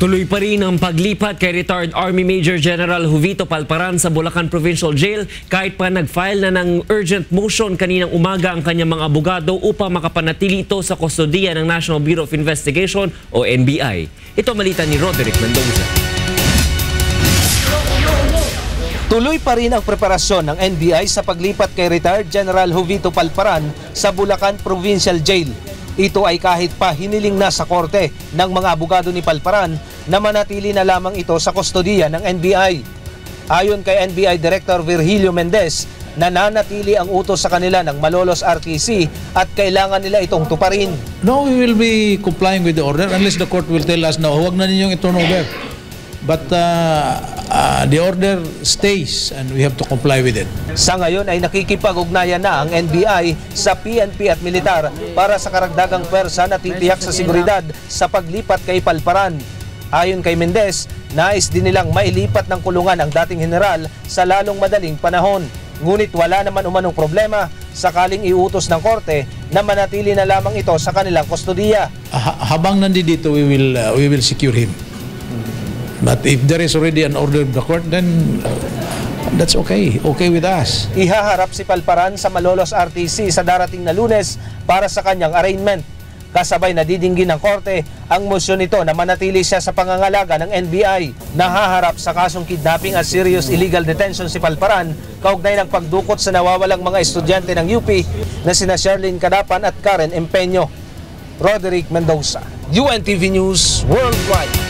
Tuloy pa rin ang paglipat kay retired Army Major General Jovito Palparan sa Bulacan Provincial Jail kahit pa nag-file na ng urgent motion kaninang umaga ang kanyang mga abogado upang makapanatili ito sa kustodiya ng National Bureau of Investigation o NBI. Ito malita ni Roderick Mendoza. Tuloy pa rin ang preparasyon ng NBI sa paglipat kay retired General Jovito Palparan sa Bulacan Provincial Jail. Ito ay kahit pa hiniling na sa korte ng mga abogado ni Palparan na manatili na lamang ito sa kustodiya ng NBI. Ayon kay NBI Director Virgilio Mendez, nananatili ang utos sa kanila ng Malolos RTC at kailangan nila itong tuparin. No, we will be complying with the order unless the court will tell us na huwag na ninyong i-turn over. But uh, uh, the order stays and we have to comply with it. Sa ngayon ay nakikipag-ugnayan na ang NBI sa PNP at militar para sa karagdagang pwersa na titiyak sa seguridad sa paglipat kay Palparan. Ayon kay Mendez, nais din nilang mailipat ng kulungan ang dating general sa lalong madaling panahon. Ngunit wala naman umanong problema sakaling iutos ng korte na manatili na lamang ito sa kanilang kustodiya. Ha- habang nandito, we will, uh, we will secure him. But if there is already an order of the court, then uh, that's okay. Okay with us. Ihaharap si Palparan sa Malolos RTC sa darating na lunes para sa kanyang arraignment. Kasabay na didinggin ng korte ang motion nito na manatili siya sa pangangalaga ng NBI. Nahaharap sa kasong kidnapping at serious illegal detention si Palparan kaugnay ng pagdukot sa nawawalang mga estudyante ng UP na sina Sherlyn Cadapan at Karen Empeño. Roderick Mendoza, UNTV News Worldwide.